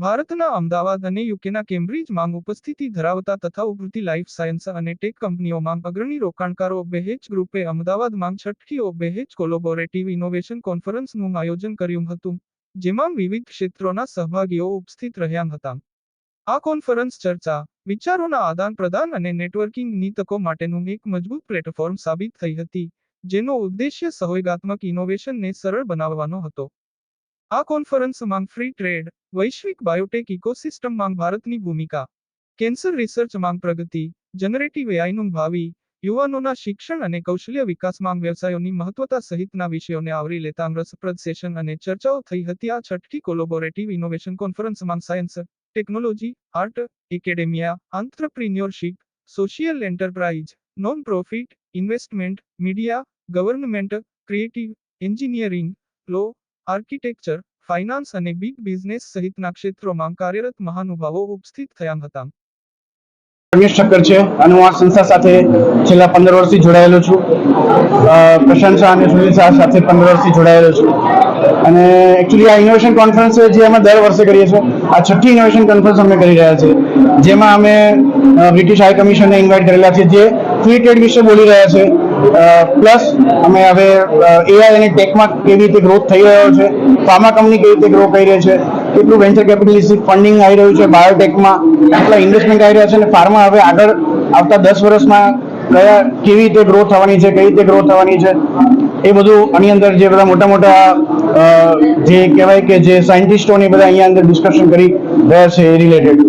ભારતના અમદાવાદ અને યુકેના કેમ્બ્રિજમાં ઉપસ્થિતિ ધરાવતા તથા ઉભરતી લાઇફ સાયન્સ અને ટેક કંપનીઓમાં અગ્રણી રોકાણકારો બેહેજ ગ્રુપે અમદાવાદમાં છઠ્ઠી બેહેજ કોલોબોરેટિવ ઇનોવેશન કોન્ફરન્સનું આયોજન કર્યું હતું, જેમાં વિવિધ ક્ષેત્રોના સહભાગીઓ ઉપસ્થિત રહ્યા હતા. આ કોન્ફરન્સ ચર્ચા, વિચારોના આદાન પ્રદાન અને નેટવર્કિંગની તકો માટેનું એક મજબૂત પ્લેટફોર્મ સાબિત થઈ હતી, જેનો ઉદ્દેશ્ય સહયોગાત્મક ઇનોવેશનને સરળ બનાવવાનો હતો. આ કોન્ફરન્સમાં ફ્રી ટ્રેડ વૈશ્વિક બાયોટેક ઇકોસિસ્ટમમાં ભારતની ભૂમિકા કેન્સર રિસર્ચમાં પ્રગતિ જનરેટિવ એઆઈનું ભાવિ, યુવાનોના શિક્ષણ અને કૌશલ્ય વિકાસમાં વ્યવસાયોની મહત્વતા સહિતના વિષયોને આવરી લેતા રસપ્રદ સેશન અને ચર્ચાઓ થઈ હતી. આ છઠ્ઠી કોલોબોરેટિવ ઇનોવેશન કોન્ફરન્સમાં science technology art academia entrepreneurship social enterprise non profit investment media government creative engineering law architecture, finance અને બિગ બિઝનેસ સહિતના ક્ષેત્રોમાં કાર્યરત મહાનુભાવો ઉપસ્થિત થયા હતા. રમેશ ઠક્કર છે અને હું આ સંસ્થા સાથે છેલ્લા પંદર વર્ષથી જોડાયેલો છું. પ્રશાંત શાહ અને સુનિલ શાહ સાથે પંદર વર્ષથી જોડાયેલો છું. અને એકચ્યુઅલી આ ઇનોવેશન કોન્ફરન્સ છે જે અમે દર વર્ષે કરીએ છીએ. આ છઠ્ઠી ઇનોવેશન કોન્ફરન્સ અમે કરી રહ્યા છીએ. જેમાં અમે બ્રિટિશ હાઈ કમિશનને ઇન્વાઇટ કરેલા છે જે ફ્રી ટ્રેડ વિશે બોલી રહ્યા છે. પ્લસ અમે હવે એઆઈ અને ટેકમાં કેવી રીતે ગ્રોથ થઈ રહ્યો છે, ફાર્મા કંપની કેવી રીતે ગ્રો કરી રહી છે, કેટલું વેન્ચર કેપિટલિસ્ટ ફંડિંગ આવી રહ્યું છે બાયોટેકમાં કેટલા ઇન્વેસ્ટમેન્ટ આવી રહ્યા છે અને ફાર્મા હવે આગળ આવતા દસ વર્ષમાં કયા, કેવી રીતે ગ્રો થવાની છે, કઈ રીતે ગ્રો થવાની છે, એ બધું આની અંદર જે બધા મોટા મોટા જે કહેવાય કે જે સાયન્ટિસ્ટોને બધા અહીંયા અંદર ડિસ્કશન કરી રહ્યા છે એ રિલેટેડ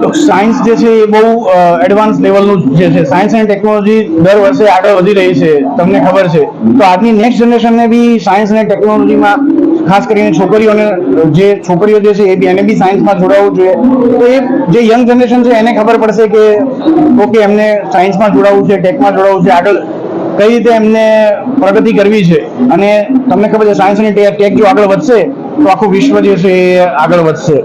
તો સાયન્સ જે છે એ બહુ એડવાન્સ લેવલનું જે છે સાયન્સ એન્ડ ટેકનોલોજી દર વર્ષે આગળ વધી રહી છે, તમને ખબર છે. તો આજની નેક્સ્ટ જનરેશનને બી સાયન્સ અને ટેકનોલોજીમાં ખાસ કરીને છોકરીઓને, જે છોકરીઓ જે છે એ બી, એને બી સાયન્સમાં જોડાવવું જોઈએ. તો એ જે યંગ જનરેશન છે એને ખબર પડશે કે ઓકે એમને સાયન્સમાં જોડાવવું છે ટેકમાં જોડાવવું છે, આગળ કઈ રીતે એમને પ્રગતિ કરવી છે? અને તમને ખબર છે સાયન્સ અને ટેક જો આગળ વધશે, તો આખું વિશ્વ જે છે એ આગળ વધશે.